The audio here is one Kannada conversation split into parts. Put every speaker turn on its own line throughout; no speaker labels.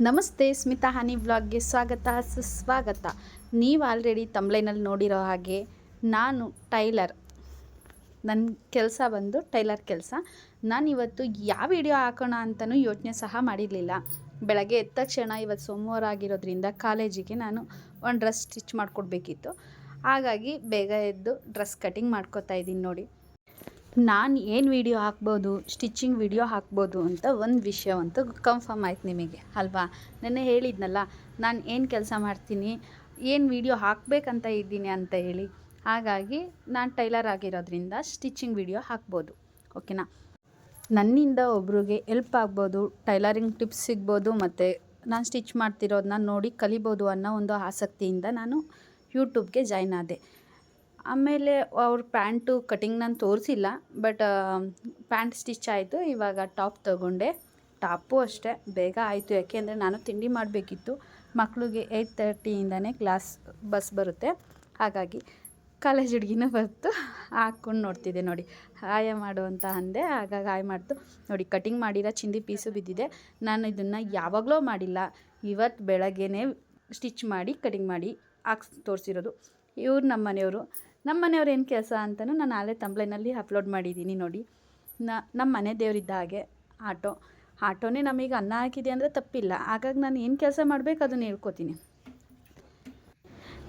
ನಮಸ್ತೆ, ಸ್ಮಿತಾ ಹನಿ ವ್ಲಾಗ್ಗೆ ಸ್ವಾಗತ, ಸುಸ್ವಾಗತ. ನೀವು ಆಲ್ರೆಡಿ ತಮ್ಲೈನಲ್ಲಿ ನೋಡಿರೋ ಹಾಗೆ ನಾನು ಟೈಲರ್. ನನ್ನ ಕೆಲಸ ಬಂದು ಟೈಲರ್ ಕೆಲಸ. ನಾನು ಇವತ್ತು ಯಾವ ವಿಡಿಯೋ ಹಾಕೋಣ ಅಂತಲೂ ಯೋಚನೆ ಸಹ ಮಾಡಿರಲಿಲ್ಲ. ಬೆಳಗ್ಗೆ ಎದ್ದ ತಕ್ಷಣ ಇವತ್ತು ಸೋಮವಾರ ಆಗಿರೋದ್ರಿಂದ ಕಾಲೇಜಿಗೆ ನಾನು ಒಂದು ಡ್ರೆಸ್ ಸ್ಟಿಚ್ ಮಾಡಿಕೊಡ್ಬೇಕಿತ್ತು. ಹಾಗಾಗಿ ಬೇಗ ಎದ್ದು ಡ್ರೆಸ್ ಕಟಿಂಗ್ ಮಾಡ್ಕೋತಾ ಇದ್ದೀನಿ ನೋಡಿ. ನಾನು ಏನು ವಿಡಿಯೋ ಹಾಕ್ಬೋದು ಸ್ಟಿಚಿಂಗ್ ವಿಡಿಯೋ ಹಾಕ್ಬೋದು ಅಂತ ಒಂದು ವಿಷಯವಂತೂ ಕನ್ಫರ್ಮ್ ಆಯ್ತು ನಿಮಗೆ, ಅಲ್ವಾ? ನೆನ್ನೆ ಹೇಳಿದ್ನಲ್ಲ, ನಾನು ಏನು ಕೆಲಸ ಮಾಡ್ತೀನಿ, ಏನು ವಿಡಿಯೋ ಹಾಕಬೇಕಂತ ಇದ್ದೀನಿ ಅಂತ ಹೇಳಿ. ಹಾಗಾಗಿ ನಾನು ಟೈಲರ್ ಆಗಿರೋದ್ರಿಂದ ಸ್ಟಿಚಿಂಗ್ ವಿಡಿಯೋ ಹಾಕ್ಬೋದು ಓಕೆನಾ ನನ್ನಿಂದ ಒಬ್ರಿಗೆ ಎಲ್ಪ್ ಆಗ್ಬೋದು ಟೈಲರಿಂಗ್ ಟಿಪ್ಸ್ ಸಿಗ್ಬೋದು, ಮತ್ತು ನಾನು ಸ್ಟಿಚ್ ಮಾಡ್ತಿರೋದನ್ನ ನೋಡಿ ಕಲಿಬೋದು ಅನ್ನೋ ಒಂದು ಆಸಕ್ತಿಯಿಂದ ನಾನು ಯೂಟ್ಯೂಬ್ಗೆ ಜಾಯ್ನ್ ಆದೆ. ಆಮೇಲೆ ಅವ್ರ ಪ್ಯಾಂಟು ಕಟಿಂಗ್ ನಾನು ತೋರಿಸಿಲ್ಲ, ಬಟ್ ಪ್ಯಾಂಟ್ ಸ್ಟಿಚ್ ಆಯಿತು, ಇವಾಗ ಟಾಪ್ ತಗೊಂಡೆ. ಟಾಪು ಅಷ್ಟೇ, ಬೇಗ ಆಯಿತು. ಯಾಕೆಂದರೆ ನಾನು ತಿಂಡಿ ಮಾಡಬೇಕಿತ್ತು. ಮಕ್ಕಳಿಗೆ ಏಯ್ಟ್ ತರ್ಟಿಯಿಂದನೇ ಕ್ಲಾಸ್ ಬಸ್ ಬರುತ್ತೆ. ಹಾಗಾಗಿ ಕಾಲೇಜ್ ಹುಡುಗಿನೂ ಬರ್ತು. ಹಾಕ್ಕೊಂಡು ನೋಡ್ತಿದ್ದೆ ನೋಡಿ. ಹಾಯ ಮಾಡು ಅಂತ ಅಂದೆ. ಹಾಗಾಗಿ ಹಾಯ್ ಮಾಡ್ತು. ನೋಡಿ, ಕಟಿಂಗ್ ಮಾಡಿರೋ ಚಿಂದಿ ಪೀಸು ಬಿದ್ದಿದೆ. ನಾನು ಇದನ್ನು ಯಾವಾಗಲೂ ಮಾಡಿಲ್ಲ. ಇವತ್ತು ಬೆಳಗ್ಗೆನೇ ಸ್ಟಿಚ್ ಮಾಡಿ, ಕಟಿಂಗ್ ಮಾಡಿ ಹಾಕ್ಸ್, ತೋರಿಸಿರೋದು. ಇವ್ರು ನಮ್ಮ ಮನೆಯವರು ನಮ್ಮ ಮನೆಯವ್ರು ಏನು ಕೆಲಸ ಅಂತಲೂ ನಾನು ಆಲೇ ತಂಬ್ಲೈನಲ್ಲಿ ಅಪ್ಲೋಡ್ ಮಾಡಿದ್ದೀನಿ ನೋಡಿ. ನಮ್ಮ ಮನೆ ದೇವರಿದ್ದ ಹಾಗೆ ಆಟೋ. ಆಟೋನೇ ನಮಗೆ ಅನ್ನ ಹಾಕಿದೆ ಅಂದರೆ ತಪ್ಪಿಲ್ಲ. ಹಾಗಾಗಿ ನಾನು ಏನು ಕೆಲಸ ಮಾಡಬೇಕು ಅದನ್ನು ಹೇಳ್ಕೊತೀನಿ.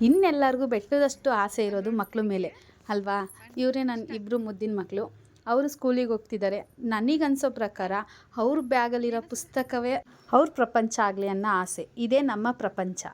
ಇನ್ನೆಲ್ಲರಿಗೂ ಬೆಟ್ಟದಷ್ಟು ಆಸೆ ಇರೋದು ಮಕ್ಕಳು ಮೇಲೆ, ಅಲ್ವಾ? ಇವರೇ ನನ್ನ ಇಬ್ಬರು ಮುದ್ದಿನ ಮಕ್ಕಳು ಅವರು ಸ್ಕೂಲಿಗೆ ಹೋಗ್ತಿದ್ದಾರೆ. ನನಗನ್ಸೋ ಪ್ರಕಾರ ಅವ್ರ ಬ್ಯಾಗಲ್ಲಿರೋ ಪುಸ್ತಕವೇ ಅವ್ರ ಪ್ರಪಂಚ ಆಗಲಿ ಅನ್ನೋ ಆಸೆ. ಇದೇ ನಮ್ಮ ಪ್ರಪಂಚ.